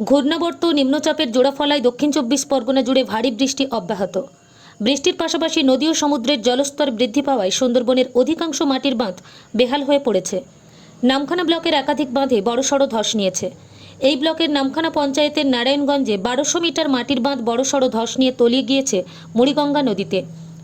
ঘূর্ণাবর্ত নিম্নচাপের জোড়াফলায় দক্ষিণ চব্বিশ পরগনা জুড়ে ভারী বৃষ্টি অব্যাহত। বৃষ্টির পাশাপাশি নদী ও সমুদ্রের জলস্তর বৃদ্ধি পাওয়ায় সুন্দরবনের অধিকাংশ মাটির বাঁধ বেহাল হয়ে পড়েছে। নামখানা ব্লকের একাধিক বাঁধে বড়সড় ধস নিয়েছে। এই ব্লকের নামখানা পঞ্চায়েতের নারায়ণগঞ্জে বারোশো মিটার মাটির বাঁধ বড়সড় ধস নিয়ে তলিয়ে গিয়েছে মুড়িগঙ্গা নদীতে।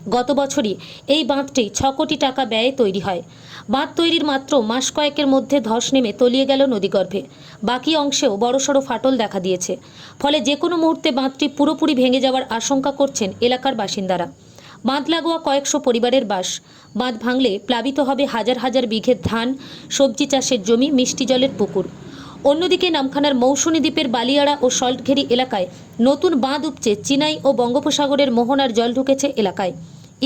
গত বছরই এই বাঁধটি ছ কোটি টাকা ব্যয়ে তৈরি হয়। বাঁধ তৈরির মাত্র মাস কয়েকের মধ্যে ধস নেমে তলিয়ে গেল নদীগর্ভে। বাকি অংশেও বড়সড় ফাটল দেখা দিয়েছে। ফলে যে কোনো মুহূর্তে বাঁধটি পুরোপুরি ভেঙে যাওয়ার আশঙ্কা করছেন এলাকার বাসিন্দারা। বাঁধ লাগোয়া কয়েকশো পরিবারের বাস। বাঁধ ভাঙলে প্লাবিত হবে হাজার হাজার বিঘে ধান, সবজি চাষের জমি, মিষ্টি জলের পুকুর। অন্যদিকে নামখানার মৌসুমী দ্বীপের বালিয়াড়া ও সল্টঘেরি এলাকায় নতুন বাঁধ উপচে চিনাই ও বঙ্গোপসাগরের মোহনার জল ঢুকেছে এলাকায়।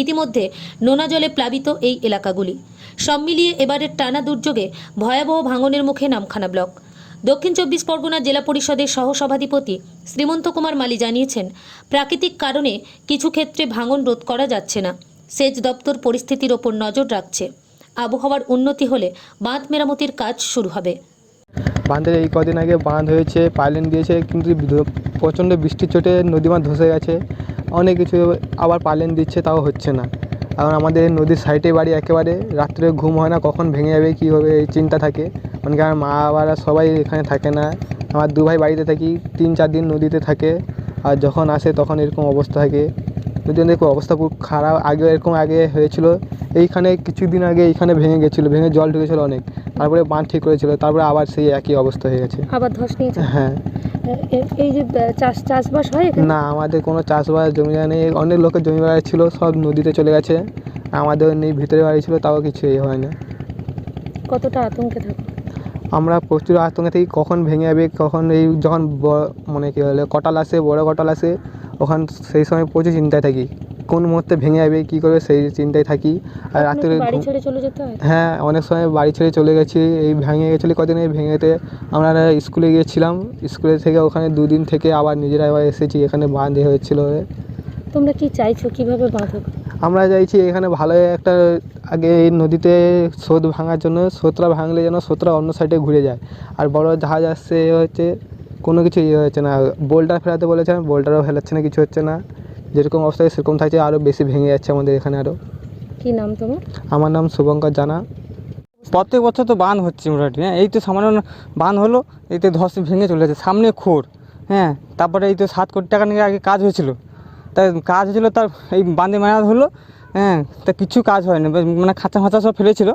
ইতিমধ্যে নোনা জলে প্লাবিত এই এলাকাগুলি। সব মিলিয়ে এবারের টানা দুর্যোগে ভয়াবহ ভাঙনের মুখে নামখানা ব্লক। দক্ষিণ চব্বিশ পরগনা জেলা পরিষদের সহসভাধিপতি শ্রীমন্ত কুমার মালি জানিয়েছেন, প্রাকৃতিক কারণে কিছু ক্ষেত্রে ভাঙন রোধ করা যাচ্ছে না। সেচ দপ্তর পরিস্থিতির ওপর নজর রাখছে। আবহাওয়ার উন্নতি হলে বাঁধ মেরামতির কাজ শুরু হবে। বাঁধের এই কদিন আগে বাঁধ হয়েছে পাইলেন দিয়েছে, কিন্তু প্রচণ্ড বৃষ্টির চোটে নদী বাঁধ ধসে গেছে। অনেক কিছু আবার পাইলেন দিচ্ছে তাও হচ্ছে না। কারণ আমাদের নদীর সাইডে বাড়ি একেবারে রাত্রে ঘুম হয় না কখন ভেঙে যাবে কী হবে এই চিন্তা থাকে। অনেকে আমার মা বাবারা সবাই এখানে থাকে না। আমার দু ভাই বাড়িতে থাকি তিন চার দিন নদীতে থাকে। আর যখন আসে তখন এরকম অবস্থা থাকে। নদীর অবস্থা খুব খারাপ আগে এরকম আগে হয়েছিল। এইখানে কিছুদিন আগে এইখানে ভেঙে গেছিল ভেঙে জল ঢুকেছিল অনেক। তারপরে বাঁধ ঠিক করেছিল তারপরে আবার সেই একই অবস্থা হয়ে গেছে। আবার ধস নিয়েছে হ্যাঁ। এই যে চাষ চাষবাস হয় না আমাদের কোনো চাষবাস জমি জায়গা নেই। অনেক লোকের জমি বাড়ি ছিল সব নদীতে চলে গেছে। আমাদের নেই ভিতরে বাড়ি ছিল তাও কিছু এ হয় না। কতটা আতঙ্কে থাকে? আমরা প্রচুর আতঙ্কে থাকি কখন ভেঙে যাবে কখন এই যখন বড় মানে কী বলে কটাল আসে বড় কটাল আসে ওখান সেই সময় প্রচুর চিন্তায় থাকি। কোন মুহূর্তে ভেঙে যাবে কী করবে সেই চিন্তায় থাকি। আর রাত্রে বাড়ি ছেড়ে চলে যেতে হয়? হ্যাঁ অনেক সময় বাড়ি ছেড়ে চলে গেছি। এই ভেঙে গেছিল কদিন? এই ভেঙেতে আমরা স্কুলে গিয়েছিলাম। স্কুলে থেকে ওখানে দুদিন থেকে আবার নিজেরা আবার এসেছি। এখানে বাঁধে হয়েছিল। তোমরা কি চাইছো? কীভাবে বাঁধো? আমরা চাইছি এখানে ভালো একটা আগে এই নদীতে স্রোত ভাঙার জন্য স্রোতটা ভাঙলে যেন স্রোতটা অন্য সাইডে ঘুরে যায়। আর বড় জাহাজ আসছে হচ্ছে কোনো কিছু ইয়ে হচ্ছে না। বোল্টার ফেরাতে বলেছে বোল্টারও ফেলাচ্ছে না কিছু হচ্ছে না। যেরকম অবস্থায় সেরকম থাকছে আরও বেশি ভেঙে যাচ্ছে আমাদের এখানে আরও কি নাম তোমার? আমার নাম শুভঙ্কর জানা। প্রত্যেক বছর তো বান হচ্ছে মোটামুটি হ্যাঁ? এই তো সামান্য বান হলো এই তো ধস ভেঙে চলে যাচ্ছে সামনে খোর হ্যাঁ? তারপরে এই তো সাত কোটি টাকা নিয়ে আগে কাজ হয়েছিল। তা কাজ হয়েছিল তার এই বাঁধে মেরামত হলো হ্যাঁ? তা কিছু কাজ হয়নি মানে খাঁচা ফাঁচা সব ফেলেছিল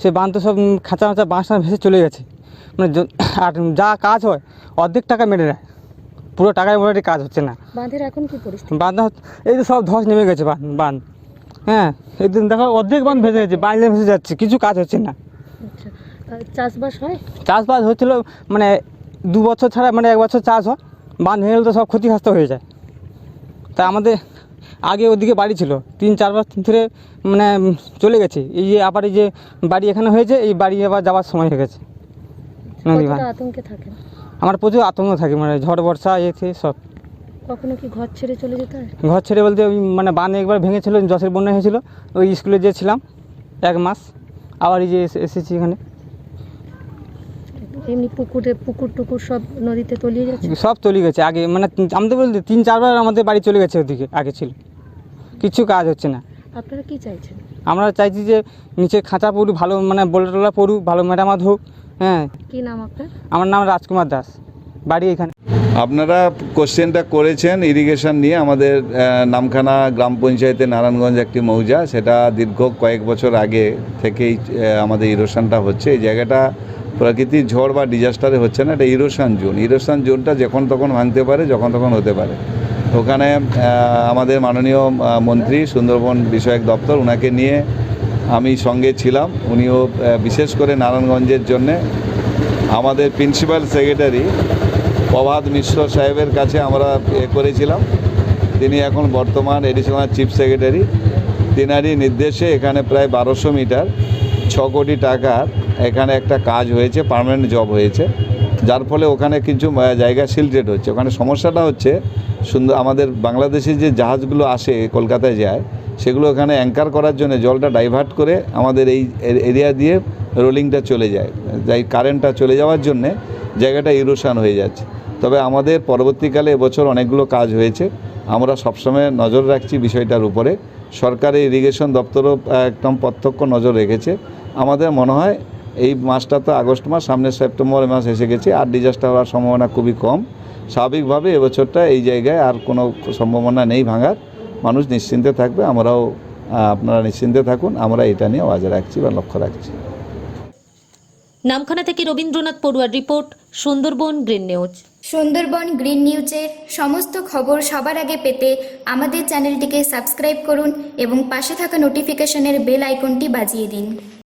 সে বাঁধ তো সব খাঁচা ফাঁচা বাঁশ ভেসে চলে গেছে। মানে আর যা কাজ হয় অর্ধেক টাকা মেরে নেয়। পুরো টাকায় মোটামুটি কাজ হচ্ছে না। বাঁধের এখন কি পরিস্থিতি? বাঁধ এই তো সব ধস নেমে গেছে বাঁধ বাঁধ। হ্যাঁ এই দিন দেখো অর্ধেক বাঁধ ভেসে গেছে বাইরে ভেসে যাচ্ছে কিছু কাজ হচ্ছে না। আচ্ছা চাষবাস হয়? চাষবাস হচ্ছিল মানে দু বছর ছাড়া মানে এক বছর চাষ হয় বাঁধ ভেঙে গেলে তো সব ক্ষতিগ্রস্ত হয়ে যায়। তা আমাদের আগে ওদিকে বাড়ি ছিল তিন চার বছর ধরে মানে চলে গেছে। এই যে আবার এই যে বাড়ি এখানে হয়েছে এই বাড়ি আবার যাওয়ার সময় হয়ে গেছে। আতঙ্কে থাকেন? আমার প্রচুর আতঙ্ক থাকে মানে ঝড় বর্ষা এ সে সব। কখনো কি ঘর ছেড়ে চলে যেতে হয়? ঘর ছেড়ে বলতে ওই মানে বান একবার ভেঙেছিল যশের বন্যা হয়েছিল ওই স্কুলে যেছিলাম এক মাস আবার এই যে এসেছি এখানে। এমনি পুকুরে পুকুর টুকুর সব নদীতে তলিয়ে যাচ্ছে সব চলে গেছে আগে মানে আমাদের বলতে তিন চারবার আমাদের বাড়ি চলে গেছে ওদিকে আগে ছিল। কিছু কাজ হচ্ছে না। আপনারা কি চাইছেন? আমরা চাইছি যে নিচে খাঁচা পড়ুক ভালো মানে বোলা টোলা পড়ুক ভালো মেরামত হোক হ্যাঁ। কি নাম আপনার? আমার নাম রাজকুমার দাস। বাড়ি এখানে। আপনারা কোশ্চেনটা করেছেন ইরিগেশন নিয়ে। আমাদের নামখানা গ্রাম পঞ্চায়েতে নারায়ণগঞ্জ একটি মৌজা। সেটা দীর্ঘ কয়েক বছর আগে থেকেই আমাদের ইরোশনটা হচ্ছে। এই জায়গাটা প্রকৃতির ঝড় বা ডিজাস্টারে হচ্ছে না। এটা ইরোশন জোন ইরোশন জোনটা যখন তখন ভাঙতে পারে যখন তখন হতে পারে। ওখানে আমাদের মাননীয় মন্ত্রী সুন্দরবন বিষয়ক দপ্তর ওনাকে নিয়ে আমি সঙ্গে ছিলাম। উনিও বিশেষ করে নারায়ণগঞ্জের জন্যে। আমাদের প্রিন্সিপাল সেক্রেটারি প্রভাত মিশ্র সাহেবের কাছে আমরা এ করেছিলাম। তিনি এখন বর্তমান এডিশনাল চিফ সেক্রেটারি তিনারই নির্দেশে এখানে প্রায় বারোশো মিটার, ছ কোটি টাকার এখানে একটা কাজ হয়েছে পার্মানেন্ট জব হয়েছে। যার ফলে ওখানে কিছু জায়গা সিলটেড হচ্ছে। ওখানে সমস্যাটা হচ্ছে, সুন্দর, আমাদের বাংলাদেশে যে জাহাজগুলো আসে, কলকাতায় যায় সেগুলো ওখানে অ্যাঙ্কার করার জন্য জলটা ডাইভার্ট করে আমাদের এই এরিয়া দিয়ে রোলিংটা চলে যায়। যাই কারেন্টটা চলে যাওয়ার জন্যে জায়গাটা ইরোশান হয়ে যাচ্ছে। তবে আমাদের পরবর্তীকালে এবছর অনেকগুলো কাজ হয়েছে। আমরা সবসময় নজর রাখছি বিষয়টার উপরে। সরকারি ইরিগেশন দপ্তরও একদম প্রত্যক্ষ নজর রেখেছে। আমাদের মনে হয় এই মাসটা তো আগস্ট মাস সামনে সেপ্টেম্বর মাস এসে গেছে আর ডিজাস্টার হওয়ার সম্ভাবনা খুবই কম। স্বাভাবিকভাবে এবছরটা এই জায়গায় আর কোনো সম্ভাবনা নেই ভাঙার। মানুষ নিশ্চিন্তে থাকবে আমরাও আপনারা নিশ্চিন্তে থাকুন আমরা এটা নিয়ে আওয়াজ রাখছি বা লক্ষ্য রাখছি। নামখানা থেকে Rabindranath পড়ুয়ার report Sundarban green news. Sundarban green নিউজের সমস্ত খবর সবার আগে পেতে আমাদের চ্যানেলটিকে সাবস্ক্রাইব করুন এবং পাশে থাকা নোটিফিকেশনের বেল আইকনটি বাজিয়ে দিন।